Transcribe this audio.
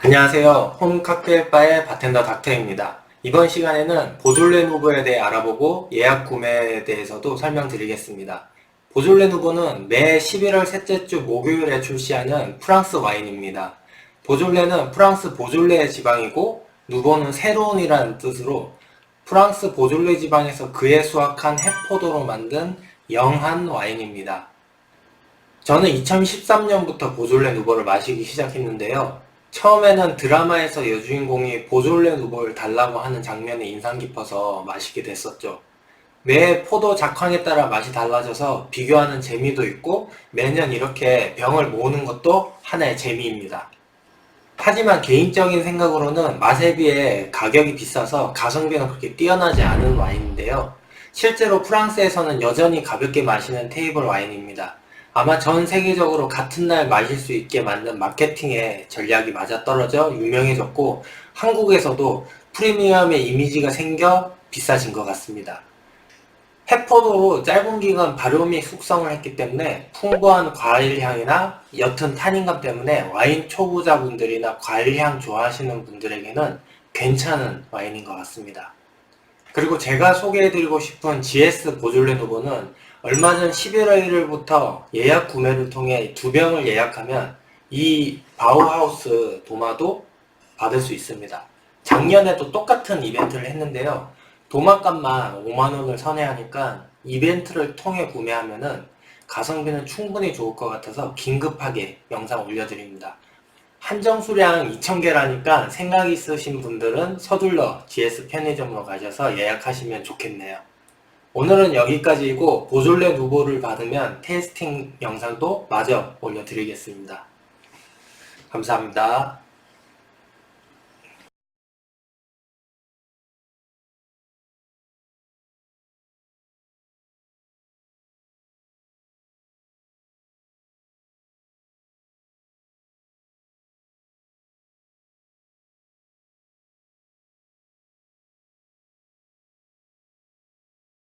안녕하세요. 홈 칵테일바의 바텐더 닥터입니다. 이번 시간에는 보졸레 누보에 대해 알아보고 예약 구매에 대해서도 설명드리겠습니다. 보졸레 누보는 매 11월 셋째 주 목요일에 출시하는 프랑스 와인입니다. 보졸레는 프랑스 보졸레의 지방이고 누보는 새로운이라는 뜻으로 프랑스 보졸레 지방에서 그에 수확한 해포도로 만든 영한 와인입니다. 저는 2013년부터 보졸레 누보를 마시기 시작했는데요. 처음에는 드라마에서 여주인공이 보졸레 누보를 달라고 하는 장면이 인상 깊어서 마시게 됐었죠. 매 포도 작황에 따라 맛이 달라져서 비교하는 재미도 있고 매년 이렇게 병을 모으는 것도 하나의 재미입니다. 하지만 개인적인 생각으로는 맛에 비해 가격이 비싸서 가성비는 그렇게 뛰어나지 않은 와인인데요. 실제로 프랑스에서는 여전히 가볍게 마시는 테이블 와인입니다. 아마 전 세계적으로 같은 날 마실 수 있게 만든 마케팅의 전략이 맞아떨어져 유명해졌고 한국에서도 프리미엄의 이미지가 생겨 비싸진 것 같습니다. 해포도로 짧은 기간 발효 및 숙성을 했기 때문에 풍부한 과일 향이나 옅은 탄닌감 때문에 와인 초보자분들이나 과일 향 좋아하시는 분들에게는 괜찮은 와인인 것 같습니다. 그리고 제가 소개해드리고 싶은 GS 보졸레 누보는 얼마 전 11월 1일부터 예약 구매를 통해 두 병을 예약하면 이 바우하우스 도마도 받을 수 있습니다. 작년에도 똑같은 이벤트를 했는데요. 도마값만 5만원을 선회하니까 이벤트를 통해 구매하면은 가성비는 충분히 좋을 것 같아서 긴급하게 영상 올려드립니다. 한정 수량 2,000개라니까 생각 있으신 분들은 서둘러 GS 편의점으로 가셔서 예약하시면 좋겠네요. 오늘은 여기까지이고 보졸레 누보를 받으면 테이스팅 영상도 마저 올려드리겠습니다. 감사합니다.